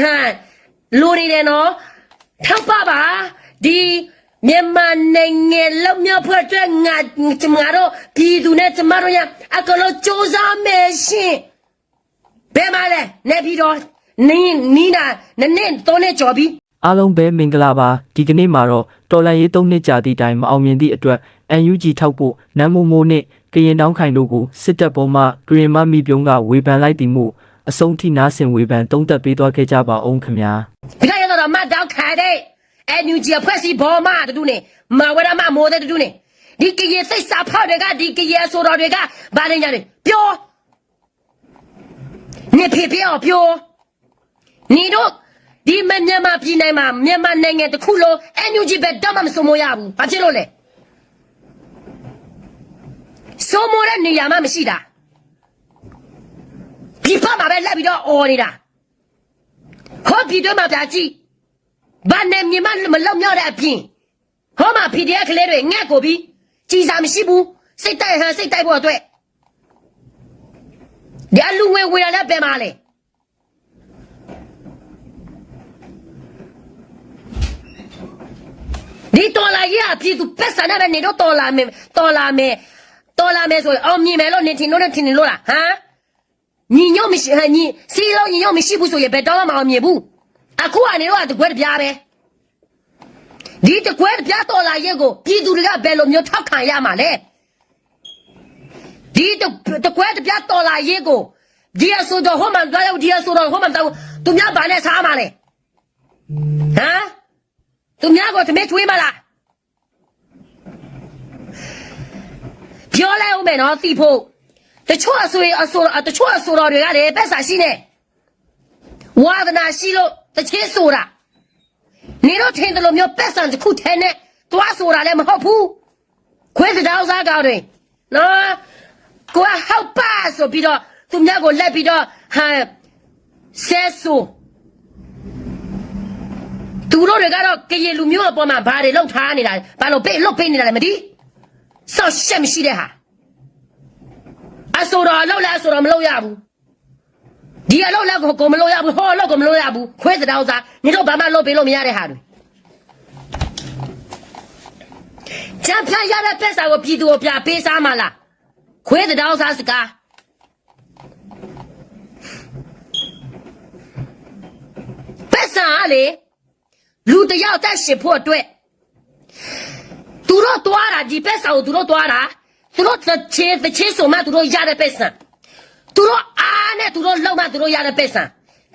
ဟမ်လိုနေတယ်နော်ထောက်ပါပါဒီမြန်မာနိုင်ငံလုံမြောက်ဖွဲ့အတွက်ငါကျမတို့ပြည်သူနဲ့ကျမတို့ရအကလို့စ조사မယ်ရှင်ဘယ်မှာလဲနေပြီးတော့နင်းနီးနာနည်းနည်းတော့နေကြော်ပြီးအားလုံးပဲမင်္ဂလာပါဒီကနေ့မှာတော့တော်လန်ရေးသုံးနှစ်ကြာသည့်တိုင်မအောင်မြင်သည့်အတွက် UNG ထောက်ဖို့နမ်မိုမိုနှင့်ကရင်တောင်းခိုင်တို့ကိုစစ်တပ်ပေါ်မှကရင်မမီပြုံးကဝေဖန်လိုက်သည်မှု အဆုံးထိနားဆင်ဝေဖန်တုံးသက်ပေးသွားခဲ့ကြပါအောင်ခင်ဗျာဒီကရတော့မတ်တောက်ခါတဲ့အန်ယူဂျီဖွဲ့စီဘောမတူနေမဝရမမိုးတဲ့တူနေဒီကရေစိတ်စာဖောက်တွေကဒီကရေဆိုတော်တွေကဘာနေကြလဲပြောနေဖေဖေအောင်ပြောနေတော့ဒီမမြန်မာပြည်နိုင်မှာမြန်မာနိုင်ငံတစ်ခုလုံးအန်ယူဂျီပဲတော့မှမစုံမရဘူးဘာဖြစ်လို့လဲစုံမတဲ့နေရာမှမရှိတာဒီ ဖက်မှာပဲလက်ပြီးတော့អော်နေတာဟောပြည်တွင်းမှာပြကြည့်ဘာနဲ့မြင်မမလောက်မြောက်တဲ့အပြင်ဟောမှာ PDF ကလေးတွေငှက်ကိုပြီးကြည်စာမရှိဘူးစိတ်တိုက်ဟန်စိတ်တိုက်ဖို့အတွက်ဒီအလူငွေဝေရလည်းပဲမလဲဒီတော်လာကြီးအပြည်သူပက်ဆန်နဲ့ပဲနေတော့တော်လာမယ်တော်လာမယ်တော်လာမယ်ဆိုရင်အောင်မြင်မယ်လို့နေထင်လို့နဲ့ထင်နေလို့လားဟမ် ညီညွတ်မရှိဟဲ့ညီစီလုံးညီညွတ်မရှိဘူးဆိုရင်ဘယ်တော့မှမအောင်မြင်ဘူးအခုကနေတော့တကွဲတပြားပဲဒီတကွဲတပြားတော်လာရက်ကိုပြည်သူတွေကဘယ်လိုမျိုးထောက်ခံရမှာလဲဒီတကွဲတပြားတော်လာရက်ကိုဒီအဆိုတော့ဟိုမှသွားရောက်ဒီအဆိုတော့ဟိုမှတော့သူများဘာနဲ့စားမှာလဲဟမ်သူများကိုတမဲချွေးမလားပြောလိုက်ဦးမယ်နော်သိဖို့ တချို့အဆိုအဆိုတချို့အဆိုတော်တွေကလည်းပက်စာရှိနေဝါဒနာရှိလို့တချင်းဆိုတာနေတော့ထင်တယ်လို့မျိုးပက်ဆန်တစ်ခုထဲနဲ့သွားဆိုတာလည်းမဟုတ်ဘူးခွေးတောင်စားကောင်းတယ်နော်ကိုကဟောက်ပါဆိုပြီးတော့သူများကိုလက်ပြီးတော့ဟမ်ဆဲဆိုသူတို့တွေကတော့ကရေလူမျိုးအပေါ်မှာဘာတွေလောက်ထားနေတာလဲဘာလို့ပေးလုတ်ပေးနေတာလဲမသိစောက်ရှက်မရှိတဲ့ဟာ အဆိုတော်အလောက်လဲအဆိုတော်မလုပ်ရဘူးဒီအလောက်လဲကိုကိုမလုပ်ရဘူးဟောအလောက်ကိုမလုပ်ရဘူးခွဲစတောင်းစားညီတို့ဘာမှလုပ်ပေးလို့မရတဲ့ဟာတွေချမ်းဖြတ်ရတဲ့ပက်စာကိုပြည်သူကိုပြပေးစားမလားခွဲစတောင်းစားစကားပက်စာကလေလူတစ်ယောက်တက်ရှင်ဖို့အတွက်သူတို့တွားတာဒီပက်စာကိုသူတို့တွားတာ သူတို့တစ်ချေတစ်ချေဆိုမှသူတို့ရတဲ့ပက်စာသူတို့အားနဲ့သူတို့လောက်မှသူတို့ရတဲ့ပက်စာ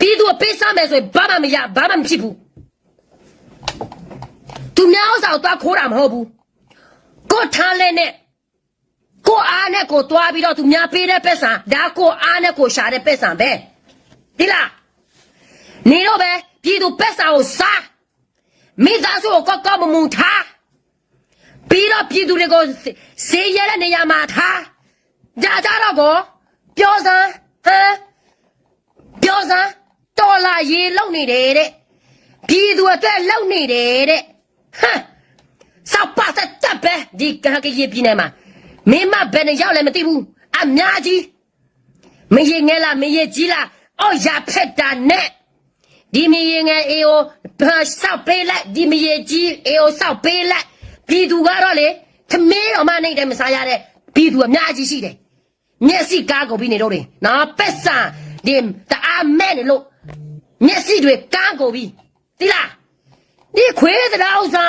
ပြီးသူပေးစားမယ်ဆိုရင်ဘာမှမရဘာမှမဖြစ်ဘူးသူများဥစ္စာကိုတွားခိုးတာမဟုတ်ဘူးကိုထားလဲနဲ့ကိုအားနဲ့ကိုတွားပြီးတော့သူများပေးတဲ့ပက်စာဒါကိုအားနဲ့ကိုရှာတဲ့ပက်စာပဲဒီလားနေတော့ပဲပြည်သူပက်စာကိုစားမိသားစုကိုကောက်ကောက်မမူထား ပြီးတော့ပြည်သူတွေကိုစေးရတဲ့နေရာမှာထားကြကြတော့ကိုပြောစမ်းဟမ်ပြောစမ်းတော်လာရေလုံနေတယ်တဲ့ပြည်သူအတွက်လုံနေတယ်တဲ့ဟမ်စောက်ပါတဲ့တပ်ပဲဒီကဟကရေပြည်နယ်မှာမင်းမဘယ်နဲ့ရောက်လဲမသိဘူးအများကြီးမရေငယ်လားမရေကြီးလားအော်ရဖက်တာနဲ့ဒီမရေငယ်အေကိုဘာစောက်ပေးလိုက်ဒီမရေကြီးအေကိုစောက်ပေးလိုက် ပြည်သူကတော့လေသမင်းတော်မနိုင်တယ်မစားရတဲ့ပြည်သူအများကြီးရှိတယ်မျက်စိကားကုန်ပြီးနေတော့တယ်နော်ပက်ဆန်ဒီတအားမဲ့နေလို့မျက်စိတွေကားကုန်ပြီးသိလားဒီခွေးတဲ့ဥစ္စာ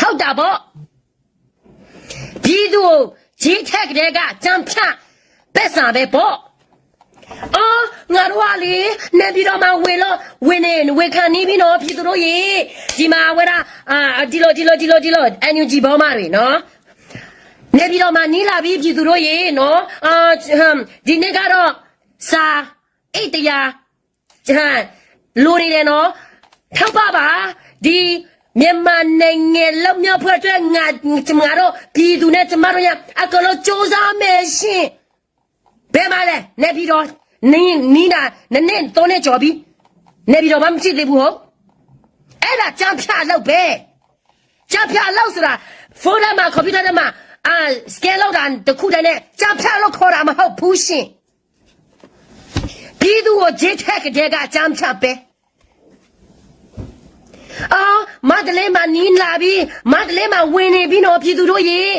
ဟုတ်တာပေါ့ပြည်သူကိုဂျင်းထက်ကလေးကကြံဖြတ်ပက်ဆန်ပဲပေါ့အော် ငါတို့ကလေနေပြီးတော့မှဝင်လို့ဝင်နေဝင်ခံနေပြီနော်ပြည်သူတို့ရေဒီမှာဝဲတာအာဒီလိုဒီလိုဒီလိုဒီလိုအန်ယူဂျီဘောမတွေနော်နေပြီးတော့မှနီးလာပြီပြည်သူတို့ရေနော်အာဟမ်ဒီနေ့ကတော့စာအိတ်တရားဟမ်လိုနေတယ်နော်ထောက်ပါပါဒီမြန်မာနိုင်ငံလုံမြောက်ဖွဲ့အတွက်ငါကျမတို့ပြည်သူနဲ့ကျမတို့ရအကလို့စ조사မယ်ရှင်ဘယ်မှာလဲနေပြီးတော့ နင်းနီးနာနည်းနည်းတော့နေကြော်ပြီးနေပြီးတော့မဖြစ်သေးဘူးဟုတ်အဲ့ဒါကြံဖြတ်လောက်ပဲကြံဖြတ်လောက်ဆိုတာဖုန်းထဲမှာကွန်ပျူတာထဲမှာအာစကဲလောက်တာတခုတည်းနဲ့ကြမ်းဖက်လို့ခေါ်တာမဟုတ်ဘူးရှင်ပြည်သူကိုဂျစ်ထက်ကတဲ့ကကြမ်းဖက်ပဲအော်မဒလေးမနင်းလာပြီမဒလေးမဝင်နေပြီနော်ပြည်သူတို့ရေအာ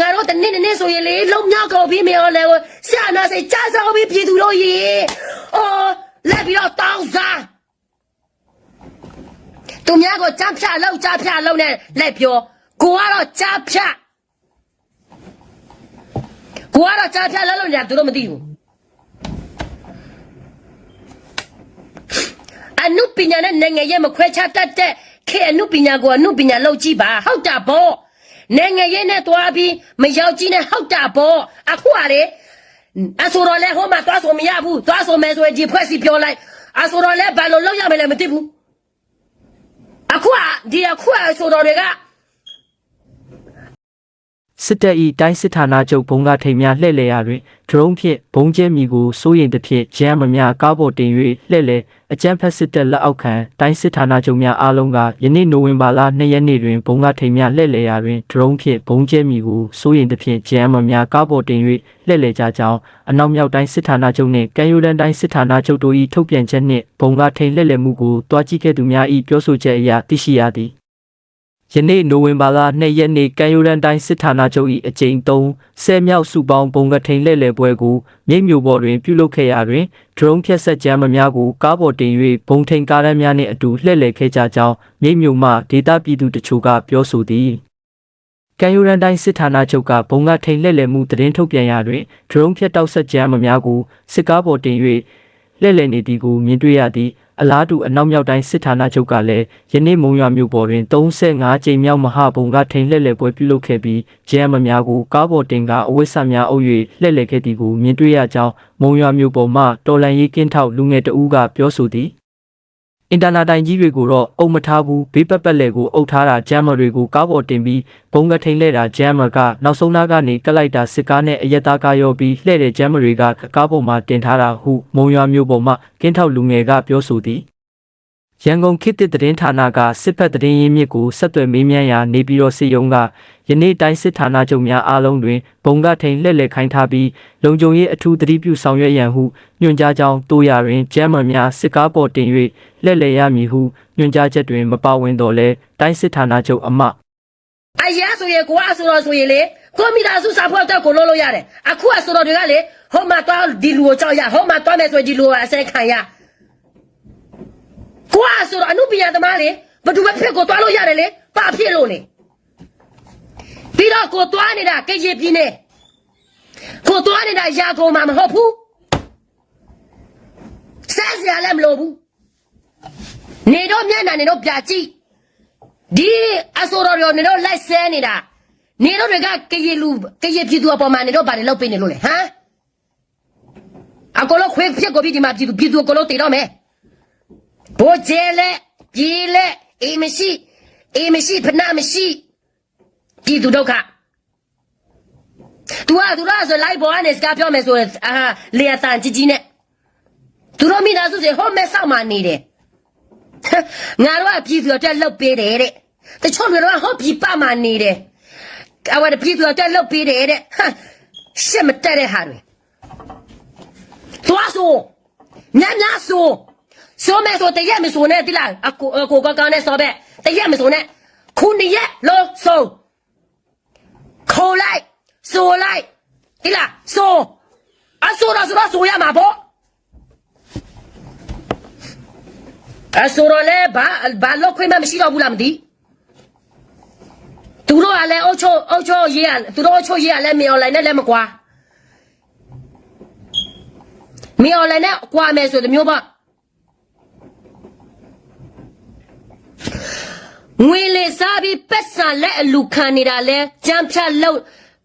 ငါတို့တနေ့နေ့ဆိုရင်လေလုံမြောက်ကုန်ပြီမေော်လေဆရာနာစေကြားစောပြီပြည်သူတို့ရေအော်လက်ပြီးတော့တောင်းစားသူများကိုကြားဖြတ်လောက်ကြားဖြတ်လောက်နဲ့လက်ပြောကိုကတော့ကြားဖြတ်ကိုကတော့ကြားဖြတ်လောက်လို့ညာသူတို့မသိဘူးအနုပညာနဲ့နိုင်ငံရေးမခွဲခြားတတ်တဲ့ခေအနုပညာကိုအနုပညာလောက်ကြည့်ပါဟုတ်တာဗော နိုင်ငံရေးနဲ့တွားပြီးမရောက်ကြည့်နဲ့ဟုတ်တာဗောအခုကလေအဆိုတော်လဲဟိုမှာတွားဆိုမရဘူးတွားဆိုမယ်ဆိုရင်ဒီဖွဲ့စီပြောလိုက်အဆိုတော်လဲဘာလို့လောက်ရမယ်လဲမသိဘူးအခုကဒီအခုကအဆိုတော်တွေက စစ်တပ်၏တိုင်းစစ်ဌာနချုပ်ဘုံကထိန်များလှည့်လည်ရာတွင်ဒရုန်းဖြင့်ဘုံကျဲမီကိုစိုးရင်တစ်ဖြင့်ဂျမ်းမများကားပေါ်တင်၍လှည့်လည်အကြမ်းဖက်စစ်တပ်လက်အောက်ခံတိုင်းစစ်ဌာနချုပ်များအားလုံးကယနေ့နိုဝင်ဘာလ2ရက်နေ့တွင်ဘုံကထိန်များလှည့်လည်ရာတွင်ဒရုန်းဖြင့်ဘုံကျဲမီကိုစိုးရင်တစ်ဖြင့်ဂျမ်းမများကားပေါ်တင်၍လှည့်လည်ကြကြောင်းအနောက်မြောက်တိုင်းစစ်ဌာနချုပ်နှင့်ကံယူလန်တိုင်းစစ်ဌာနချုပ်တို့၏ထုတ်ပြန်ချက်နှင့်ဘုံကထိန်လှည့်လည်မှုကိုတွားကြည့်ခဲ့သူများ၏ပြောဆိုချက်အရသိရှိရသည် ယနေ့နိုဝင်ဘာလ2ရက်နေ့ကံယူရန်တိုင်းစစ်ဌာနချုပ်၏အကြိမ်3ဆယ်မြောက်စုပေါင်းဘုံကထိန်လှည့်လည်ပွဲကိုမြိတ်မြို့ပေါ်တွင်ပြုလုပ်ခဲ့ရာတွင်ဒရုန်းဖြတ်ဆက်ကြမ်းမများကိုကားပေါ်တင်၍ဘုံထိန်ကားရမ်းများနှင့်အတူလှည့်လည်ခဲ့ကြကြောင်းမြိတ်မြို့မှဒေသပြည်သူတချို့ကပြောဆိုသည်ကံယူရန်တိုင်းစစ်ဌာနချုပ်ကဘုံကထိန်လှည့်လည်မှုသတင်းထုတ်ပြန်ရာတွင်ဒရုန်းဖြတ်တောက်ဆက်ကြမ်းမများကိုစစ်ကားပေါ်တင်၍လှည့်လည်နေသည်ကိုမြင်တွေ့ရသည် အလားတူအနောက်မြောက်တိုင်းစစ်ဌာနချုပ်ကလည်းယနေ့မုံရွာမြို့ပေါ်တွင်35ကြိမ်မြောက်မဟာဘုံကထိန်လှည့်လည်ပွဲပြုလုပ်ခဲ့ပြီးဂျဲမများကိုကားပေါ်တင်ကအဝိဆများအုပ်၍လှည့်လည်ခဲ့သည်ကိုမြင်တွေ့ရကြောင်းမုံရွာမြို့ပေါ်မှတော်လန်ရေးကင်းထောက်လူငယ်တဦးကပြောဆိုသည် အင်တာနက်တိုင်ကြီးတွေကိုတော့အုံမထားဘူးဘေးပတ်ပတ်လည်ကိုအုပ်ထားတာဂျမ်မတွေကိုကားပေါ်တင်ပြီးဘုံကထိန်လှည့်တာဂျမ်မကနောက်ဆုံးနားကနေကလိုက်တာစစ်ကားနဲ့အရက်သားကားရောပြီးလှည့်တဲ့ဂျမ်မတွေကကားပေါ်မှာတင်ထားတာဟုမုံရွာမြို့ပေါ်မှကင်းထောက်လူငယ်ကပြောဆိုသည် ရန်ကုန်ခေတ်သစ်သတင်းဌာနကစစ်ဖက်သတင်းရင်းမြစ်ကိုဆက်သွယ်မေးမြန်းရာနေပြည်တော်စစ်ရုံးကယနေ့တိုင်းစစ်ဌာနချုပ်များအားလုံးတွင်ဘုံကထိန်လှည့်လည်ခိုင်းထားပြီးလုံခြုံရေးအထူးသတိပြုဆောင်ရွက်ရန်ဟုညွှန်ကြားကြောင်းတိုးရတွင်ဂျမ်မန်များစစ်ကားပေါ်တင်၍လှည့်လည်ရမည်ဟုညွှန်ကြားချက်တွင်မပါဝင်တော့လဲတိုင်းစစ်ဌာနချုပ်အမအရာဆိုရင်ကိုကဆိုတော့ဆိုရင်လေကိုမိသားစုစာဖို့တော့ကိုလို့လို့ရတယ်အခုကဆိုတော့တွေကလေဟိုမှာတော့ဒီလူကိုကြောက်ရဟိုမှာတော့မယ်ဆိုရင်ဒီလူကအစဲခံရ ကိုကဆိုတော့အနုပညာသမားလေဘသူပဲဖြစ်ကိုသွားလို့ရတယ်လေပါဖြစ်လို့လေပြီးတော့ကိုသွားနေတာကြည်ရပြင်းနေကိုသွားနေတာရာကုန်မှာမဟုတ်ဘူးဆက်စရာလည်းမလိုဘူးနေတော့မျက်နှာနေတော့ပြကြည့်ဒီအဆိုတော်ရောနေတော့လိုက်ဆဲနေတာနေတော့တွေကကရေလူကရေပြည်သူအပေါ်မှာနေတော့ဗာတယ်လောက်ပေးနေလို့လေဟမ်အကောလို့ခွေးဖြစ်ကိုပြီးဒီမှာပြည်သူပြည်သူအကောလို့တည်တော့မယ် ဘိုးကျဲလေပြည်လေအေးမရှိအေးမရှိဖနာမရှိပြည်သူဒုက္ခ तू อ่ะ तू อ่ะဆိုလိုက်ပေါ်ကနေစကားပြောမယ်ဆိုရင်အာလေအတန်ကြီးကြီးနဲ့သူတို့မိသားစုတွေဟိုမဲဆောက်မှနေတယ် ငါတို့ကပြည်သူအတွက်လှုပ်ပေးတယ်တဲ့တချို့တွေတော့ဟောပြည်ပမှာနေတယ်အဝတ်ပြည်သူအတွက်လှုပ်ပေးတယ်တဲ့ဟမ်ရှစ်မတက်တဲ့ဟာတွေသွားဆိုညညဆို ဆိုမဲဆိုတရက်မဆိုနဲ့တိလားအကိုအကိုကကောင်းနဲ့ဆိုပဲတရက်မဆိုနဲ့ခုနှစ်ရက်လို့ဆိုခေါ်လိုက်ဆိုလိုက်တိလားဆိုအဆိုတော့ဆိုတော့ဆိုရမှာပေါ့အဆိုတော့လေဘာဘာလို့ခွင့်မမရှိတော့ဘူးလားမသိသူတို့ကလည်းအုတ်ချိုအုတ်ချိုရေးရသူတို့အုတ်ချိုရေးရလည်းမင်းအွန်လိုင်းနဲ့လည်းမကွာမင်းအွန်လိုင်းနဲ့ကွာမယ်ဆိုတဲ့မျိုးပါ ငွေလေစားပြီးပက်ဆန်လက်အလူခံနေတာလဲကြမ်းဖြတ်လို့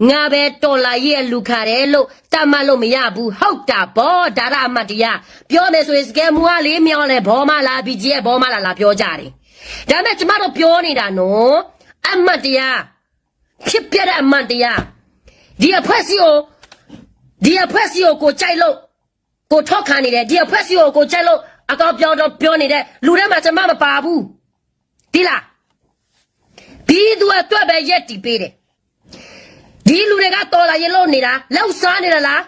ငါပဲတော်လာရဲ့အလူခါတယ်လို့တတ်မှတ်လို့မရဘူးဟုတ်တာဗောဒါရအမတ်တရားပြောမယ်ဆိုရင်စကဲမူကလေးမြောင်းလဲဘောမလာပြီးကြီးရဲ့ဘောမလာလာပြောကြတယ်ဒါပေမဲ့ကျမတို့ပြောနေတာနော်အမတ်တရားဖြစ်ပြတဲ့အမတ်တရားဒီအဖွဲ့စီကိုဒီအဖွဲ့စီကိုကိုကြိုက်လို့ကိုထောက်ခံနေတယ်ဒီအဖွဲ့စီကိုကိုကြိုက်လို့အကောက်ပြောတော့ပြောနေတဲ့လူထဲမှာကျမမပါဘူးဒီလား ပြီးသူအတွက်ပဲရက်တီပေးတယ်ဒီလူတွေကတော်လာရင်လို့နေတာလောက်စားနေတာလား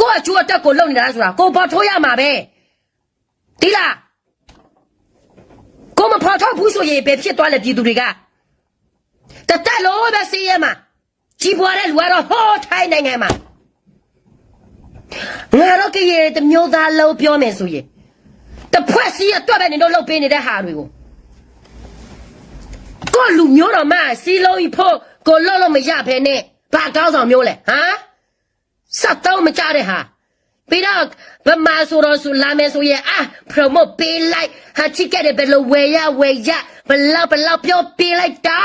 ကိုယ့်အချိုးအတက်ကိုလုံနေတာလားဆိုတာကိုပေါ်ထိုးရမှာပဲဒီလားကိုမဖော်ထုတ်ဘူးဆိုရင်ဘယ်ဖြစ်သွားလဲပြည်သူတွေကတတက်လို့ပဲစီးရမှာကြီးပွားတဲ့လူကတော့ဟောထိုင်းနိုင်ငံမှာငါတော့ကြရတဲ့မျိုးသားလုံးပြောမယ်ဆိုရင်တစ်ဖွဲ့စီးရတွက်ပဲနေတော့လှုပ်ပေးနေတဲ့ဟာတွေကို ကိုလူမျိုးတော်မစီလုံးကြီးဖို့ကိုလော့လို့မရဖဲနဲ့ဘာကောင်းဆောင်မျိုးလဲဟမ်စက်တော့မကြတဲ့ဟာပြီးတော့ဗမာဆိုတော့ဆိုလာမယ်ဆိုရင်အာ promote ပေးလိုက်ဟာချစ်ခဲ့တယ်ဘယ်လိုဝယ်ရဝယ်ရဘလောက်ဘလောက်ပြောပေးလိုက်တာ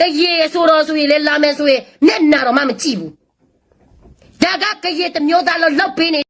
တရေဆိုတော့ဆိုရင်လေလာမယ်ဆိုရင်နဲ့နာတော့မှမကြည့်ဘူးဒါကကရေတစ်မျိုးသားလို့လောက်ပေးနေ